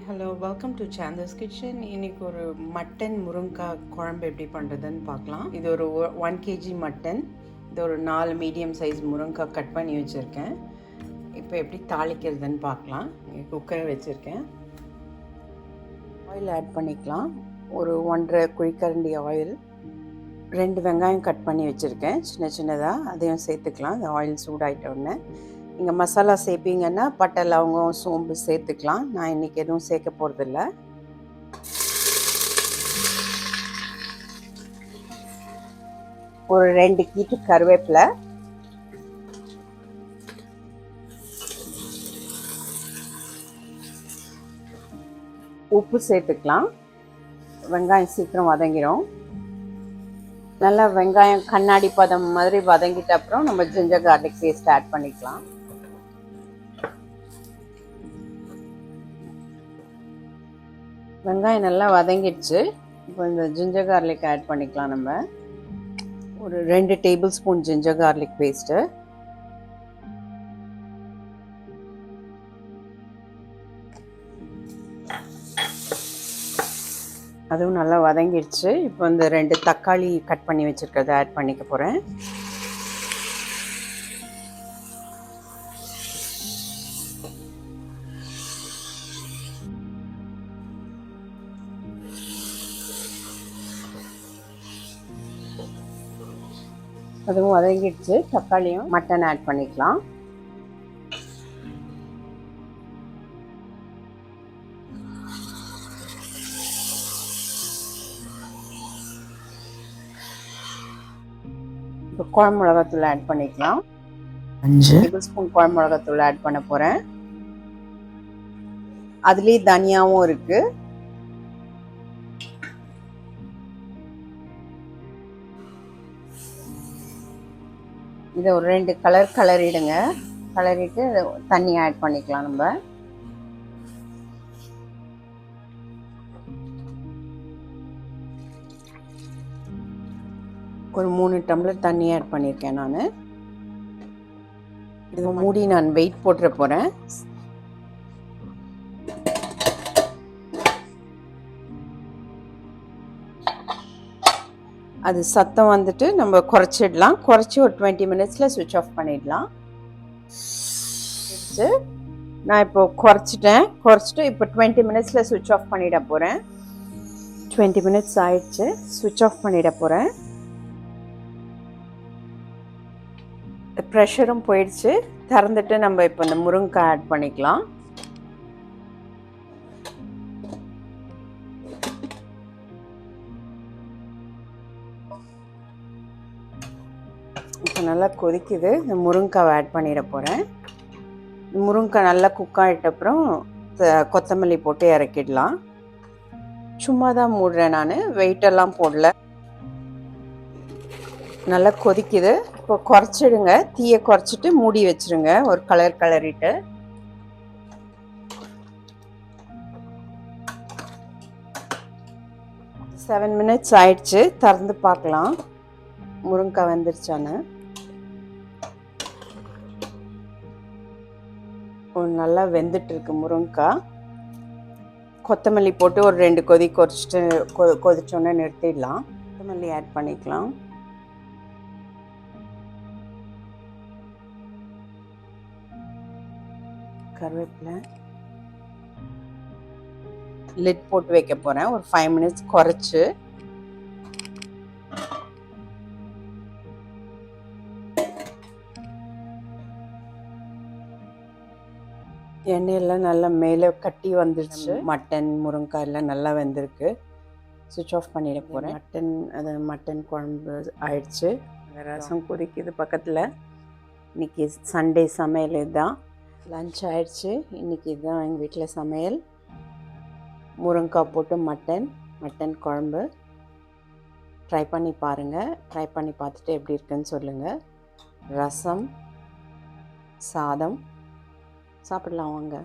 Hi hello welcome to சாந்தஸ் kitchen இன்னைக்கு ஒரு மட்டன் முருங்காய் குழம்பு எப்படி பண்ணுறதுன்னு பார்க்கலாம். இது ஒரு ஒன் கேஜி மட்டன் இது ஒரு நாலு மீடியம் சைஸ் முருங்காய் கட் பண்ணி வச்சுருக்கேன். இப்போ எப்படி தாளிக்கிறதுன்னு பார்க்கலாம். குக்கரை வச்சுருக்கேன். ஆயில் ஆட் பண்ணிக்கலாம். ஒரு ஒன்றரை குழிக்கரண்டி ஆயில் ரெண்டு வெங்காயம் கட் பண்ணி வச்சுருக்கேன். சின்ன சின்னதாக அதையும் சேர்த்துக்கலாம். இந்த ஆயில் சூடாயிட்ட உடனே. நீங்கள் மசாலா சேர்ப்பீங்கன்னா பட்டை லவங்கம் சோம்பு சேர்த்துக்கலாம். நான் இன்றைக்கி எதுவும் சேர்க்க போகிறதில்ல ஒரு ரெண்டு கீட்டு கருவேப்பிலை. உப்பு சேர்த்துக்கலாம். வெங்காயம் சீக்கிரம் வதங்கிடும் நல்லா வெங்காயம் கண்ணாடி பதம் மாதிரி வதங்கிட்ட அப்புறம் நம்ம ஜிஞ்சர் கார்லிக் பேஸ்ட் ஆட் பண்ணிக்கலாம். வெங்காயம் நல்லா வதங்கிடுச்சு. இப்போ இந்த ஜிஞ்சர் கார்லிக் ஆட் பண்ணிக்கலாம் நம்ம. ஒரு ரெண்டு tablespoon ginger garlic paste அதுவும் நல்லா வதங்கிடுச்சு. இப்போ இந்த ரெண்டு தக்காளி கட் பண்ணி வச்சுருக்கிறத ஆட் பண்ணிக்க போகிறேன் அதுவும் வதங்கிடுச்சு. தக்காளியும் மட்டன் ஆட் பண்ணிக்கலாம். இப்போ குழம்பு மிளகாத்தூள் ஆட் பண்ணிக்கலாம். அஞ்சு. டேபிள் ஸ்பூன் குழம்பு மிளகாத்தூள் ஆட் பண்ண போகிறேன் அதுலேயே தனியாவும் இருக்கு. இதை ஒரு ரெண்டு கலர் கலரிடுங்க கலரிட்டு தண்ணி ஆட் பண்ணிக்கலாம் நம்ம. ஒரு மூணு டம்ளர் தண்ணி ஆட் பண்ணியிருக்கேன் நான். இது மூடி நான் வெயிட் போட்டுற போகிறேன் அது சத்தம் வந்துட்டு நம்ம குறைச்சிடலாம். குறைச்சி ஒரு டுவெண்ட்டி மினிட்ஸில் சுவிட்ச் ஆஃப் பண்ணிடலாம். நான் இப்போ குறைச்சிட்டேன். குறைச்சிட்டு இப்போ டுவெண்ட்டி மினிட்ஸில் சுவிட்ச் ஆஃப் பண்ணிட போகிறேன் டுவெண்ட்டி மினிட்ஸ் ஆயிடுச்சு. சுவிட்ச் ஆஃப் பண்ணிட போகிறேன் ப்ரெஷரும் போயிடுச்சு. திறந்துட்டு நம்ம இப்போ இந்த முருங்கைக்காய் ஆட் பண்ணிக்கலாம். இப்போ நல்லா கொதிக்குது. இந்த முருங்கைக்காவை ஆட் பண்ணிட போகிறேன் முருங்கைக்காய் நல்லா குக் ஆகிட்டப்புறம் கொத்தமல்லி போட்டு இறக்கிடலாம். சும்மா தான் மூடுறேன் நான். வெயிட்டெல்லாம் போடல. நல்லா கொதிக்குது. இப்போ குறைச்சிடுங்க. தீயை குறைச்சிட்டு மூடி வச்சிருங்க. ஒரு கலர் கலரிட்டு செவன் மினிட்ஸ் ஆயிடுச்சு. திறந்து பார்க்கலாம். முருங்கைக்காய் வெந்துருச்சான்னு. நல்லா வெந்துட்டு இருக்கு முருங்கைக்காய் கொத்தமல்லி போட்டு ஒரு ரெண்டு கொதி கொதிச்சுட்டு கொ கொதிச்சோன்னே நிறுத்திடலாம். கொத்தமல்லி ஆட் பண்ணிக்கலாம். கருவேப்பிலை. லிட் போட்டு வைக்க போகிறேன் ஒரு ஃபைவ் மினிட்ஸ் குறைச்சி. எண்ணெயெல்லாம் நல்லா மேலே கட்டி வந்துருச்சு மட்டன் முருங்கைக்காய் எல்லாம் நல்லா வெந்திருக்கு. சுவிட்ச் ஆஃப் பண்ணிட போகிறேன் மட்டன் அது மட்டன் குழம்பு ஆயிடுச்சு. ரசம் கொதிக்குது பக்கத்தில். இன்னைக்கு சண்டே சமையல் இதுதான். லஞ்ச் ஆயிடுச்சு. இன்னைக்கு இதுதான் எங்கள் வீட்டில் சமையல். முருங்கைக்காய் போட்டு மட்டன் மட்டன் குழம்பு. ட்ரை பண்ணி பாருங்கள் ட்ரை பண்ணி பார்த்துட்டு எப்படி இருக்குன்னு சொல்லுங்கள் ரசம் சாதம். சாப்பிடலாம் வாங்க.